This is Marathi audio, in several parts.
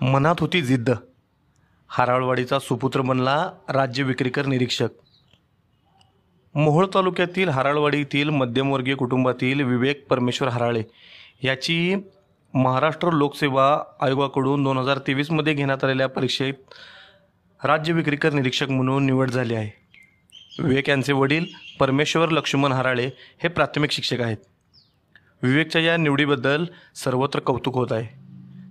मनात होती जिद्द. हाराळवाडीचा सुपुत्र बनला राज्य विक्रीकर निरीक्षक. मोहोळ तालुक्यातील हाराळवाडीतील मध्यमवर्गीय कुटुंबातील विवेक परमेश्वर हराळे याची महाराष्ट्र लोकसेवा आयोगाकडून दोन हजार तेवीसमध्ये घेण्यात आलेल्या परीक्षेत राज्य विक्रीकर निरीक्षक म्हणून निवड झाली आहे. विवेक यांचे वडील परमेश्वर लक्ष्मण हराळे हे प्राथमिक शिक्षक आहेत. विवेकच्या या निवडीबद्दल सर्वत्र कौतुक होत आहे.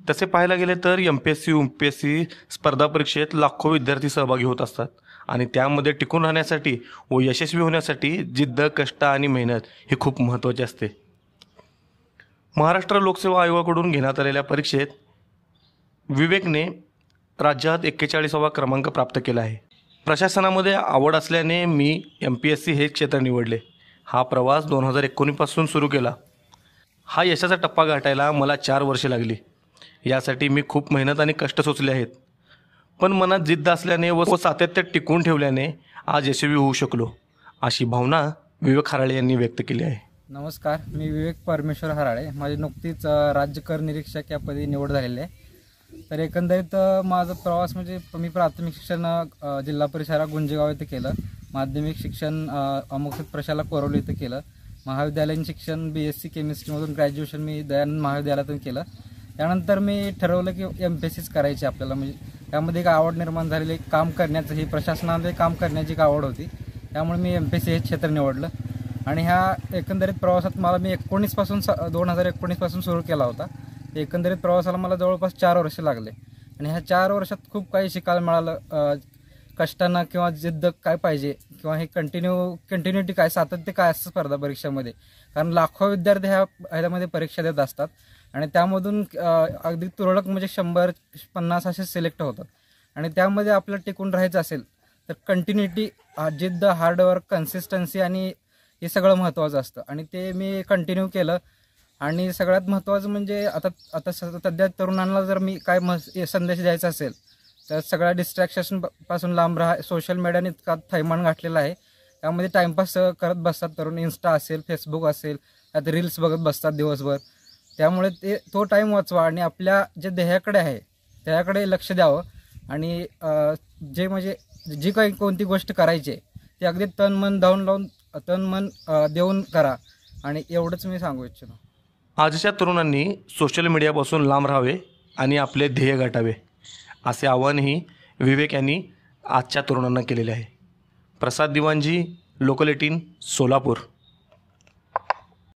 तसे पाहायला गेले तर M P S C U P S C स्पर्धा परीक्षेत लाखो विद्यार्थी सहभागी होत असतात. आणि त्यामध्ये टिकून राहण्यासाठी व यशस्वी होण्यासाठी जिद्द कष्ट आणि मेहनत ही खूप महत्त्वाची असते. महाराष्ट्र लोकसेवा आयोगाकडून घेण्यात आलेल्या परीक्षेत विवेकने राज्यात एक्केचाळीसावा क्रमांक प्राप्त केला आहे. प्रशासनामध्ये आवड असल्याने मी एम पी एस सी हे क्षेत्र निवडले. हा प्रवास दोन हजार एकोणीसपासून सुरू केला. हा यशाचा टप्पा गाठायला मला चार वर्षे लागली. यासाठी मी खूप मेहनत आणि कष्ट सोचले आहेत. पण मनात जिद्द असल्याने व सातत्य टिकून ठेवल्याने आज यशस्वी होऊ शकलो अशी भावना विवेक हराळे यांनी व्यक्त केली आहे. नमस्कार मी विवेक परमेश्वर हराळे. माझी नुकतीच राज्य कर निरीक्षक या पदी निवड झालेली आहे. तर एकंदरीत माझा प्रवास म्हणजे मी प्राथमिक शिक्षण जिल्हा परिषद गुंजेगाव इथं केलं. माध्यमिक शिक्षण अ, अमुक प्रशाला कोरवली इथं केलं. महाविद्यालयीन शिक्षण बी एस सी केमिस्ट्रीमधून ग्रॅज्युएशन मी दयानंद महाविद्यालयातून केलं. त्यानंतर मी ठरवलं की एम पी सीच करायची आपल्याला. म्हणजे त्यामध्ये एक आवड निर्माण झालेली काम करण्याचं. ही प्रशासनामध्ये काम करण्याची एक आवड होती. त्यामुळे मी एम पी एस सी हे क्षेत्र निवडलं. आणि ह्या एकंदरीत प्रवासात मला मी एकोणीसपासून स दोन हजार एकोणीसपासून सुरू केला होता. एकंदरीत प्रवासाला मला जवळपास चार वर्ष लागले. आणि ह्या चार वर्षात खूप काही शिकायला मिळालं. कष्टानं किंवा जिद्द काय पाहिजे किंवा हे कंटिन्यू कंटिन्युटी काय सातत्य काय असतं स्पर्धा परीक्षेमध्ये? कारण लाखो विद्यार्थी ह्या ह्याच्यामध्ये परीक्षा देत असतात. आणि त्यामधून अगदी तुरळक म्हणजे शंभर पन्नास असे सिलेक्ट होतात. आणि त्यामध्ये आपल्याला टिकून राहायचं असेल तर कंटिन्युटी जिद्द हार्डवर्क कन्सिस्टन्सी आणि हे सगळं महत्त्वाचं असतं. आणि ते मी कंटिन्यू केलं. आणि सगळ्यात महत्त्वाचं म्हणजे आता आता सध्या तरुणांना जर मी काय मस संदेश द्यायचा असेल तर सगळ्या डिस्ट्रॅक्शनपासून लांब राहा. सोशल मीडियाने इतका थैमान घातलेला आहे. त्यामध्ये टाइमपास करत बसतात तरुण. इन्स्टा असेल फेसबुक असेल त्यात रील्स बघत बसतात दिवसभर. त्यामुळे ते तो टाईम वाचवा आणि आपल्या जे ध्येयाकडे आहे त्याकडे लक्ष द्यावं. आणि जे म्हणजे जी काही कोणती गोष्ट करायची आहे ती अगदी तन मन धावून लावून तन मन देऊन करा. आणि एवढंच मी सांगू इच्छितो. आजच्या तरुणांनी सोशल मीडियापासून लांब राहावे आणि आपले ध्येय गाठावे. असे आवाहनही विवेक यांनी आजच्या तरुणांना केलेले आहे. Prasad Diwanji local eighteen Solapur.